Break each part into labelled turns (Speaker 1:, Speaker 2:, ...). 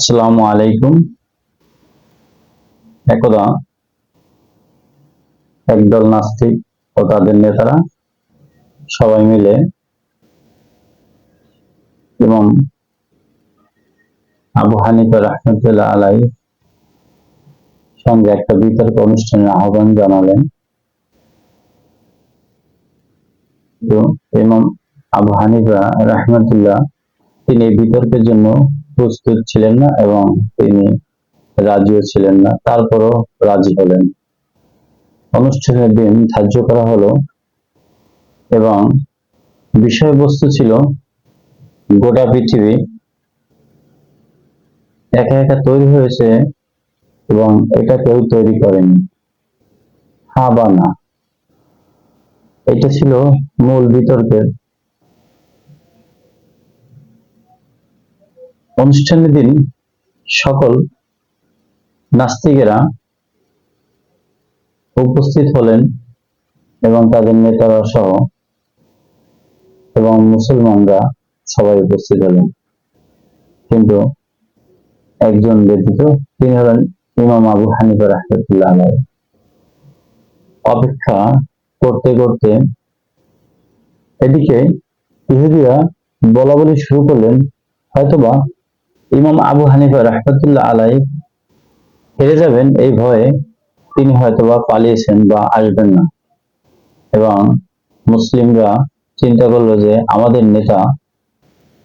Speaker 1: আসসালামু আলাইকুম। একদা একদল নাস্তিক ও তাদের নেতারা সবাই মিলে এবং আবু হানিফা রহমতুল্লাহ আলাই সঙ্গে একটা বিতর্ক অনুষ্ঠানের আহ্বান জানালেন। ইমাম আবু হানিফা রহমতুল্লাহ তিনি বিতর্কের জন্য প্রস্তুত ছিলেন না এবং তিনি রাজিও ছিলেন না, তারপরও রাজি হলেন। অনুষ্ঠানের দিন ধার্য করা হলো এবং বিষয়বস্তু ছিল গোটা পৃথিবী। একা একা তৈরি হয়েছে এবং এটা কেউ তৈরি করেনি। হা বা না? এটা ছিল মূল বিতর্কের অনুষ্ঠানের দিন সকল নাস্তিকেরা উপস্থিত হলেন এবং তাদের নেতারা সহ এবং মুসলমানরা সবাই উপস্থিত হলেন। কিন্তু একজন ব্যতীত তিনি হলেন ইমাম আবু হানিফা রহমতুল্লাহ অপেক্ষা করতে করতে এদিকে ইহুদিরা বলা বলি শুরু করলেন, হয়তোবা ইমাম আবু হানিফা রহমতুল্লাহ আলাই হেরে যাবেন এই ভয়ে তিনি হয়তোবা পালিয়েছেন বা আসবেন না। এবং মুসলিমরা চিন্তা করল যে আমাদের নেতা,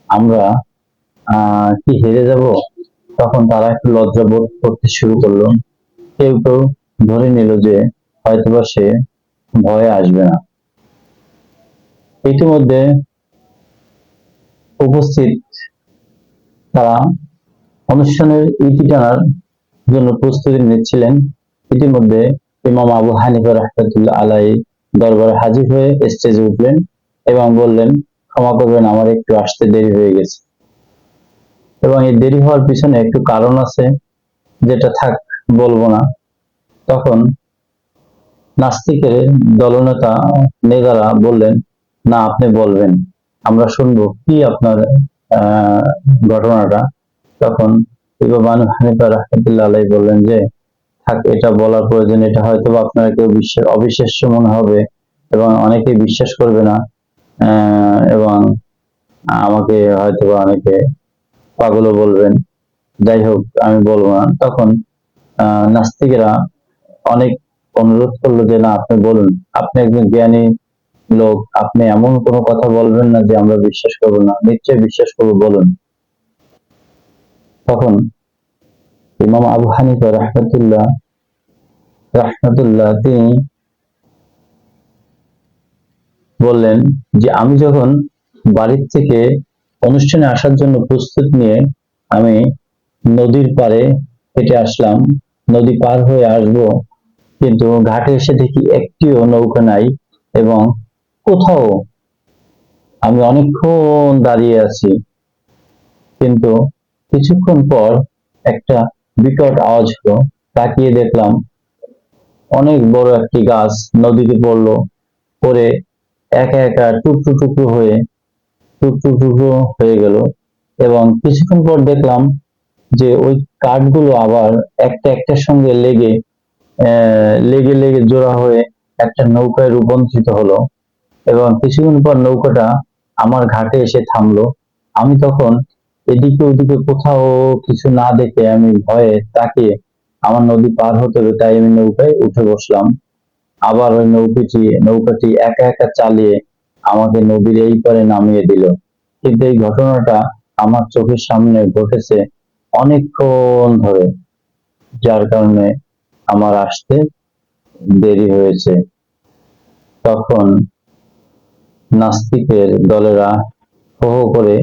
Speaker 1: আমরা কি হেরে যাব? তখন তারা একটু লজ্জা বোধ করতে শুরু করল। কেউ কেউ ধরে নিল যে হয়তোবা সে ভয়ে আসবে না। ইতিমধ্যে উপস্থিত তারা অনুষ্ঠানের ইতি টানার জন্য প্রস্তুতি নিচ্ছিলেন। ইতিমধ্যে ইমাম আবু হানিফা রহমতুল্লাহ আলাই দরবারে হাজির হয়ে স্টেজে উঠলেন এবং বললেন, ক্ষমা করবেন, আমার একটু আসতে দেরি হয়ে গেছে। এবং এই দেরি হওয়ার পিছনে একটু কারণ আছে, যেটা থাক বলব না। তখন নাস্তিকের দলনেতা নেতারা বললেন, না, আপনি বলবেন। আমরা শুনব কি আপনার ঘটনাটা, তখন ইমাম হানিফা রহমতুল্লাহ আলাই বললেন যে, থাক, এটা বলার প্রয়োজন, এটা হয়তো আপনারা কেউ বিশ্বাস অবিশ্বাস্য মনে হবে এবং অনেকে বিশ্বাস করবে না এবং আমাকে হয়তো অনেকে পাগলও বলবেন। যাই হোক, আমি বলব না। তখন নাস্তিকেরা অনেক অনুরোধ করল যে, না, আপনি বলুন। আপনি একজন জ্ঞানী লোক, আপনি এমন কোনো কথা বলবেন না যে আমরা বিশ্বাস করব না। নিশ্চয়ই বিশ্বাস করব, বলুন। তখন ইমাম আবু হানিফা রহমতুল্লাহ রহমতুল্লাহ তিনি বললেন যে, আমি যখন বাড়ির থেকে অনুষ্ঠানে আসার জন্য প্রস্তুত নিয়ে আমি নদীর পারে হেঁটে আসলাম, নদী পার হয়ে আসব, কিন্তু ঘাটে এসে দেখি একটিও নৌকা নাই এবং কোথাও আমি অনেকক্ষণ দাঁড়িয়ে আছি, কিন্তু কিছুক্ষণ পর একটা বিকট আওয়াজ হলো, তাকিয়ে দেখলাম অনেক বড় একটি গাছ নদীতে পড়ল পরে একা একা টুকরো টুকরো হয়ে, টুকরো টুকরো হয়ে গেল এবং কিছুক্ষণ পর দেখলাম যে ওই কাঠগুলো আবার একটা একটার সঙ্গে লেগে লেগে লেগে জোড়া হয়ে একটা নৌকায় রূপান্তরিত হলো। এবং কিছুক্ষণ পর নৌকাটা আমার ঘাটে এসে থামলো। আমি তখন এদিকে ওদিকে কোথাও কিছু না দেখে আমি ভয়ে তাকিয়ে আমার নদী পার হতে হবে তাই আমি নৌকায় উঠে বসলাম। আবার ওই নৌকাটি নৌকাটি একা একা চালিয়ে আমাকে নদীর এই পারে নামিয়ে দিল। কিন্তু এই ঘটনাটা আমার চোখের সামনে ঘটেছে অনেকক্ষণ ধরে, যার কারণে আমার আসতে দেরি হয়েছে। তখন নাস্তিকের দলেরা হো করে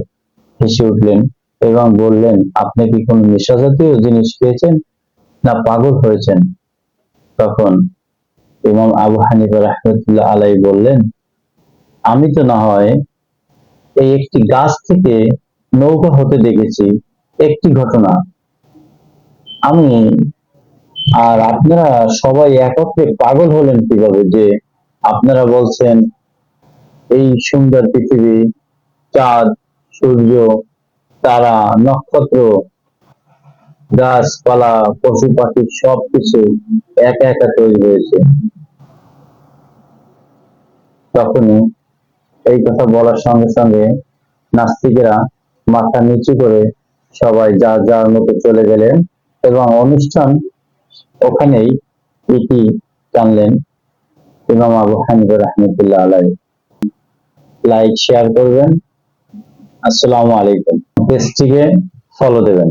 Speaker 1: হেসে উঠলেন এবং বললেন, আপনি কি কোনো নেশা জাতীয় জিনিস খেয়েছেন না পাগল হয়েছেন? তখন ইমাম আবু হানিফা রহমতুল্লাহ আলাই বললেন, আমি তো না হয় এই একটি গাছ থেকে নৌকা হতে দেখেছি, একটি ঘটনা। আমি আর আপনারা সবাই একত্রে পাগল হলেন কীভাবে যে আপনারা বলছেন এই সুন্দর পৃথিবী, চাঁদ, সূর্য, তারা, নক্ষত্র, গাছপালা পশু পাখি সবকিছু একা একা তৈরি হয়েছে। তখনই এই কথা বলার সঙ্গে সঙ্গে নাস্তিকেরা মাথা নিচু করে সবাই যার যার মতো চলে গেলেন এবং অনুষ্ঠান ওখানেই ইতি টানলেন। ইমাম আবু হানিফা রহমতুল্লাহ আলাই লাইক শেয়ার করবেন। আসসালামু আলাইকুম। পেজটিকে ফলো দেবেন।